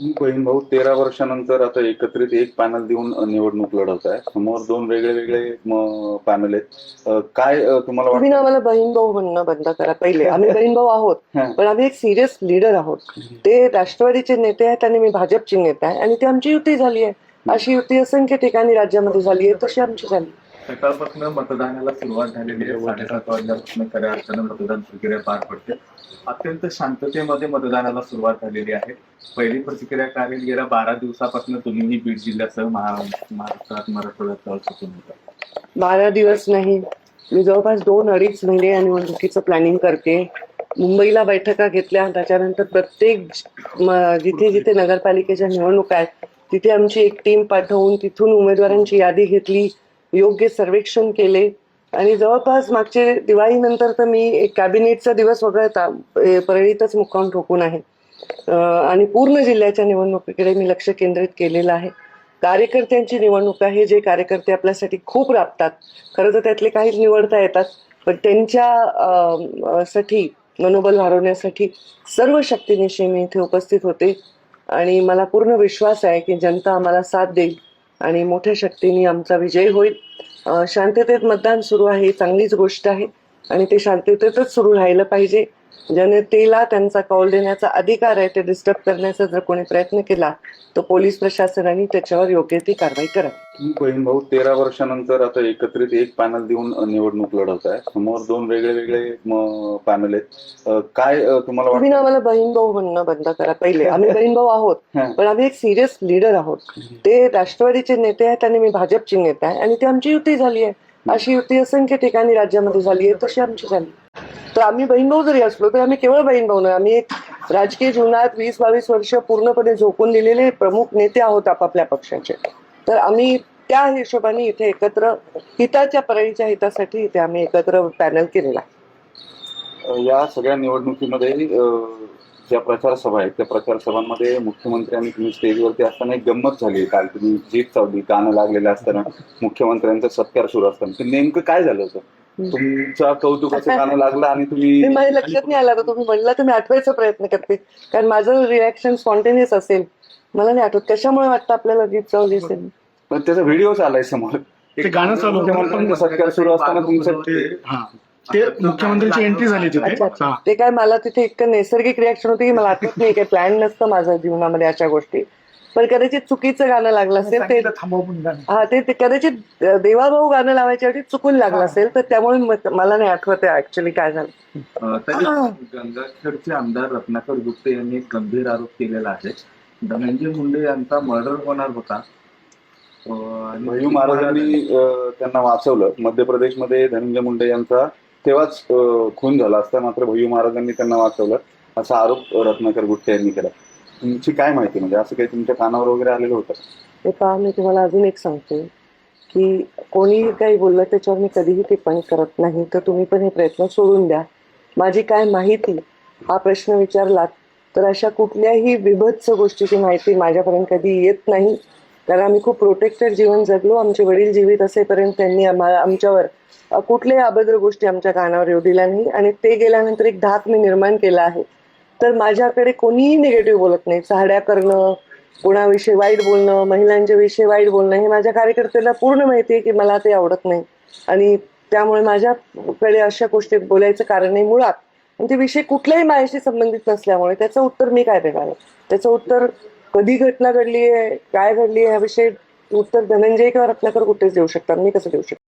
बहीण भाऊ तेरा वर्षानंतर आता एकत्रित एक पॅनल देऊन निवडणूक लढवत आहे. समोर दोन वेगळे वेगळे पॅनल आहेत. काय तुम्हाला तुम्ही ना आम्हाला बहीण भाऊ म्हणणं बंद करा. पहिले आम्ही बहीण भाऊ आहोत. पण आम्ही एक सिरियस लीडर आहोत. ते राष्ट्रवादीचे नेते आहेत आणि मी भाजपची नेते आहे. आणि ती आमची युती झाली आहे. अशी युती असंख्य ठिकाणी राज्यामध्ये झाली आहे तशी आमची झाली. सकाळपासून मतदानाला सुरुवात झालेली आहे. साडेसात वाजल्यापासून खऱ्या अर्थानं मतदान प्रक्रिया पार पडते. अत्यंत शांततेमध्ये मतदानाला सुरुवात झालेली आहे. पहिली प्रतिक्रिया काय गेल्या बारा दिवसापासून तुम्हीही बीड जिल्ह्यासह महाराष्ट्रात मराठवाड्यात प्रवास होता बारा दिवस नाही. मी जवळपास दोन अडीच महिने या निवडणुकीचं प्लॅनिंग करते. मुंबईला बैठका घेतल्या. त्याच्यानंतर प्रत्येक जिथे जिथे नगरपालिकेच्या निवडणुका आहेत तिथे आमची एक टीम पाठवून तिथून उमेदवारांची यादी घेतली. योग्य सर्वेक्षण केले. आणि जवळपास मागचे दिवाळीनंतर तर मी एक कॅबिनेटचा दिवस वगळता परळीतच मुक्काम ठोकून आहे. आणि पूर्ण जिल्ह्याच्या निवडणुकीकडे मी लक्ष केंद्रित केलेलं आहे. कार्यकर्त्यांची निवडणूक आहे जे कार्यकर्ते आपल्यासाठी खूप राबतात. खरं तर त्यातले काहीच निवडता येतात पण त्यांच्या साठी मनोबल वाढवण्यासाठी सर्व शक्तीनिशी मी इथे उपस्थित होते. आणि मला पूर्ण विश्वास आहे की जनता आम्हाला साथ देईल. आणि मोठ्या शक्तीने आमचा विजय होईल. शांततेत मतदान सुरू आहे चांगलीच गोष्ट आहे. आणि ते शांततेतच सुरू राहिलं पाहिजे. जनतेला त्यांचा कौल देण्याचा अधिकार आहे ते डिस्टर्ब करण्याचा जर कोणी प्रयत्न केला तर पोलीस प्रशासनाने त्याच्यावर योग्य ती कारवाई करावी बहीण भाऊ तेरा वर्षानंतर आता एकत्रित एक पॅनल देऊन निवडणूक लढवत आहे. समोर दोन वेगळे वेगळे पॅनल आहेत. काय तुम्हाला तुम्ही आम्हाला बहीण भाऊ म्हणणं बंद करा. पहिले आम्ही बहीण भाऊ आहोत. पण आम्ही एक सिरियस लीडर आहोत. ते राष्ट्रवादीचे नेते आहेत आणि मी भाजपची नेते आहे आणि ती आमची युती झाली आहे. अशी युती असंख्य ठिकाणी राज्यामध्ये झाली आहे तशी आमची झाली. तर आम्ही बहीण भाऊ जरी असलो तर आम्ही केवळ बहीण भाऊ नाही. आम्ही राजकीय जीवनात वीस बावीस वर्ष पूर्णपणे झोकून दिलेले प्रमुख नेते आहोत आपापल्या पक्षाचे. तर आम्ही त्या हिशोबाने इथे एकत्र हिताच्या परळीच्या हितासाठी इथे आम्ही एकत्र पॅनल केलेला आहे. या सगळ्या निवडणुकीमध्ये ज्या प्रचार सभा आहेत त्या प्रचार सभांमध्ये मुख्यमंत्र्यांनी तुम्ही स्टेजवरती असताना एक गंमत झाली. काल तुम्ही जीत चावली गाणं लागलेलं असताना मुख्यमंत्र्यांचा सत्कार सुरू असताना. नेमकं काय झालं होतं? तुमच्या कौतुकाचं गाणं लागलं आणि ते तुम्ही माझ्या लक्षात नाही आलं तर तुम्ही म्हणला तर मी आठवायचा प्रयत्न करते. कारण माझं रिॲक्शन स्पॉन्टेनियस असेल. मला नाही आठवत. कशामुळे वाटतं आपल्याला गीत चावली असेल पण त्याचा व्हिडिओ आलाय समोर. ते गाणं चालू सत्कार सुरू असताना तुमचं ते हा. ते मुख्यमंत्र्यांची एंट्री झाली हा. ते काय मला तिथे इतकं नैसर्गिक रिॲक्शन होती की मला आठवत नाही. काही प्लॅन नसतं माझं जीवनामध्ये अशा गोष्टी. पण कदाचित चुकीचं गाणं लागलं असेल ते हा ते ते कदाचित देवाभाऊ गाणं लावायच्या चुकून लागलं असेल तर त्यामुळे मला नाही आठवत आहे ऍक्च्युली काय झालं. गंगाखेडचे आमदार रत्नाकर गुप्ते यांनी एक गंभीर आरोप केलेला आहे. धनंजय मुंडे यांचा मर्डर होणार होता. भैयू महाराजांनी त्यांना वाचवलं. मध्य प्रदेशमध्ये धनंजय मुंडे यांचा तेव्हाच खून झाला असता मात्र भैयू महाराजांनी त्यांना वाचवलं. असा आरोप रत्नाकर गुट्टे यांनी केला. तुमची काय माहिती? म्हणजे असं काही तुमच्या कानावर वगैरे आलेलं होतं हे पहा मी तुम्हाला अजून एक सांगते की कोणीही काही बोललं त्याच्यावर मी कधीही टिप्पणी करत नाही. तर तुम्ही पण हे प्रयत्न सोडून द्या. माझी काय माहिती? हा प्रश्न विचारलात तर अशा कुठल्याही विभत्स गोष्टीची माहिती माझ्यापर्यंत कधी येत नाही. कारण आम्ही खूप प्रोटेक्टेड जीवन जगलो. आमचे वडील जीवित असेपर्यंत त्यांनी आम्हाला आमच्यावर कुठल्याही अभद्र गोष्टी आमच्या कानावर येऊ दिल्या नाही. आणि ते गेल्यानंतर एक धाक मी निर्माण केला आहे. तर माझ्याकडे कोणीही निगेटिव्ह बोलत नाही. साड्या करणं कोणाविषयी वाईट बोलणं महिलांच्या विषयी वाईट बोलणं हे माझ्या कार्यकर्त्याला पूर्ण माहिती आहे की मला ते आवडत नाही. आणि त्यामुळे माझ्याकडे अशा गोष्टी बोलायचं कारण नाही मुळात. आणि ते विषय कुठल्याही माझ्याशी संबंधित नसल्यामुळे त्याचं उत्तर मी काय देणार आहे? त्याचं उत्तर कधी घटना घडली आहे काय घडली आहे ह्याविषयी उत्तर धनंजय किंवा रत्नाकर कुठेच देऊ शकतात. मी कसं देऊ शकतो?